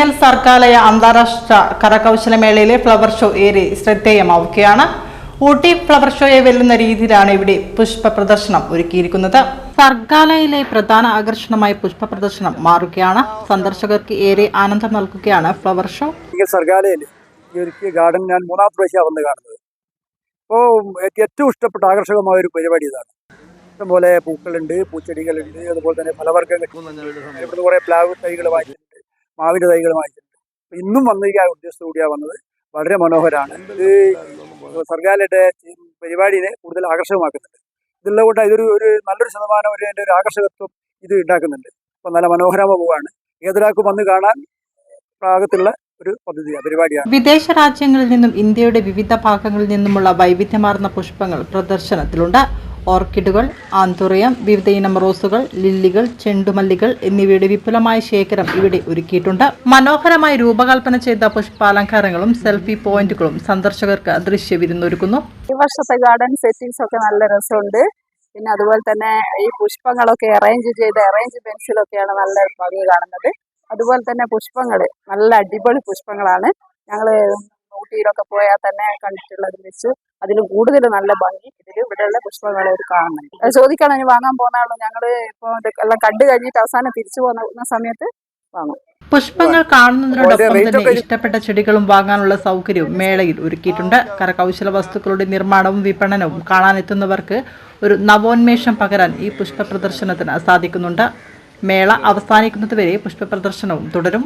ആറ്റിങ്ങൽ സർക്കാലയ അന്താരാഷ്ട്ര കരകൗശലമേളയിലെ flower show ഏറെ ശ്രദ്ധേയമാവുകയാണ്. Ooty flower ഷോയെ വെല്ലുന്ന രീതിയിലാണ് ഇവിടെ പുഷ്പ പ്രദർശനം ഒരുക്കിയിരിക്കുന്നത്. സർഗാലയിലെ പ്രധാന ആകർഷണമായ പുഷ്പ പ്രദർശനം മാറുകയാണ്. സന്ദർശകർക്ക് ഏറെ ആനന്ദം നൽകുകയാണ് ഫ്ലവർ ഷോ. സർഗാലയിൽ ഒരുക്കിയ ഗാർഡൻ ഞാൻ മൂന്നാമത്തെ പ്രാവശ്യം വന്ന് കാണുന്നത്. അപ്പോൾ ഏറ്റവും ഇഷ്ടപ്പെട്ട ആകർഷകമായ ഒരു പരിപാടി ഇതാണ്. ഇഷ്ടംപോലെ പൂക്കളുണ്ട് പൂച്ചെടികളുണ്ട് അതുപോലെ തന്നെ ഫലവർഗങ്ങൾ കുറേ പ്ലാവ് തൈകൾ വാങ്ങിച്ചിട്ടുണ്ട് മാവിന്റെ തൈകൾ വാങ്ങിച്ചിട്ടുണ്ട്. ഇന്നും വന്നിരിക്കാൻ കൂടിയാണ് വന്നത്. വളരെ മനോഹരമാണ് ഇത് സർഗാലയുടെ പരിപാടിയെ കൂടുതൽ ആകർഷകമാക്കുന്നുണ്ട്. ഇതുള്ള കൂട്ട ഇതൊരു ഒരു നല്ലൊരു ശതമാനം ഒരു അതിന്റെ ഒരു ആകർഷകത്വം ഇത് ഉണ്ടാക്കുന്നുണ്ട്. അപ്പം നല്ല മനോഹരമ പോവാണ്. ഏതൊരാൾക്കും വന്ന് കാണാൻ പാകത്തിലുള്ള ഒരു പദ്ധതിയാണ് പരിപാടിയാണ്. വിദേശ രാജ്യങ്ങളിൽ നിന്നും ഇന്ത്യയുടെ വിവിധ ഭാഗങ്ങളിൽ നിന്നുമുള്ള വൈവിധ്യമാർന്ന പുഷ്പങ്ങൾ പ്രദർശനത്തിലുണ്ട്. ഓർക്കിഡുകൾ ആന്തുറയം വിവിധ ഇനം റോസുകൾ ലില്ലികൾ ചെണ്ടുമല്ലികൾ എന്നിവയുടെ വിപുലമായ ശേഖരം ഇവിടെ ഒരുക്കിയിട്ടുണ്ട്. മനോഹരമായി രൂപകൽപ്പന ചെയ്ത പുഷ്പാലങ്കാരങ്ങളും സെൽഫി പോയിന്റുകളും സന്ദർശകർക്ക് ദൃശ്യ ദൃശ്യവിരുന്നൊരുക്കുന്നു. ഈ വർഷത്തെ ഗാർഡൻ സെറ്റിംഗ്സ് ഒക്കെ നല്ല രസമുണ്ട്. പിന്നെ അതുപോലെ തന്നെ ഈ പുഷ്പങ്ങളൊക്കെ അറേഞ്ച് ചെയ്ത പെൻസിലൊക്കെയാണ് നല്ല ഭംഗി കാണുന്നത്. അതുപോലെ തന്നെ പുഷ്പങ്ങൾ നല്ല അടിപൊളി പുഷ്പങ്ങളാണ്. ഞങ്ങൾ ഊട്ടിയിലൊക്കെ പോയാൽ തന്നെ കണ്ടിട്ടുള്ളത് വെച്ച് അതിന് കൂടുതൽ നല്ല ഭംഗി ഇതിൽ ഇവിടെയുള്ള പുഷ്പങ്ങൾ കാണുന്നുണ്ട്. അത് ചോദിക്കണം ഇനി വാങ്ങാൻ പോകുന്ന ആളും ഞങ്ങൾ ഇപ്പോൾ എല്ലാം കണ്ടു കഴിഞ്ഞിട്ട് അവസാനം തിരിച്ചു പോകുന്ന സമയത്ത് വാങ്ങും. പുഷ്പങ്ങൾ കാണുന്നതിനോടൊപ്പം തന്നെ ഇഷ്ടപ്പെട്ട ചെടികളും വാങ്ങാനുള്ള സൗകര്യവും മേളയിൽ ഒരുക്കിയിട്ടുണ്ട്. കരകൗശല വസ്തുക്കളുടെ നിർമ്മാണവും വിപണനവും കാണാനെത്തുന്നവർക്ക് ഒരു നവോന്മേഷം പകരാൻ ഈ പുഷ്പ പ്രദർശനത്തിന് സാധിക്കുന്നുണ്ട്. മേള അവസാനിക്കുന്നതുവരെ പുഷ്പ പ്രദർശനവും തുടരും.